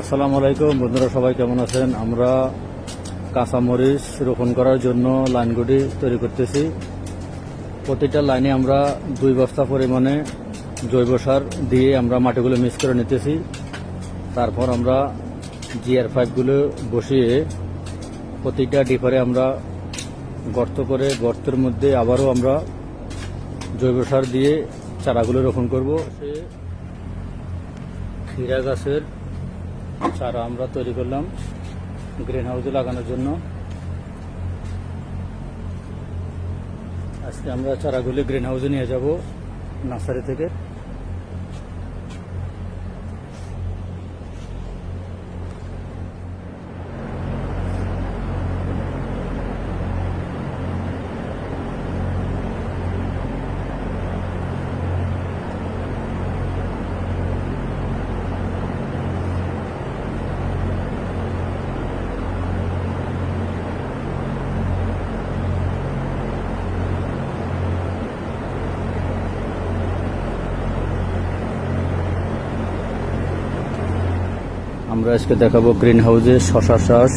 আসসালামু আলাইকুম, বন্ধুরা সবাই কেমন আছেন? আমরা কাঁচামরিচ রোপণ করার জন্য লাইনগুলি তৈরি করতেছি। প্রতিটা লাইনে আমরা দুই বস্তা পরিমাণে জৈব সার দিয়ে আমরা মাটিগুলো মিক্স করে নিতেছি। তারপর আমরা জিআর পাইপগুলো বসিয়ে প্রতিটা ডিপারে আমরা গর্ত করে গর্তের মধ্যে আবারও আমরা জৈব সার দিয়ে চারাগুলো রোপণ করব। সে ক্ষীরা গাছের চারা আমরা তৈরি করলাম গ্রিন হাউসে লাগানোর জন্য। আজকে আমরা চারাগুলি গ্রিন হাউসে নিয়ে যাব নার্সারি থেকে। আমরা আজকে দেখাবো গ্রিন হাউসে শশা চাষ।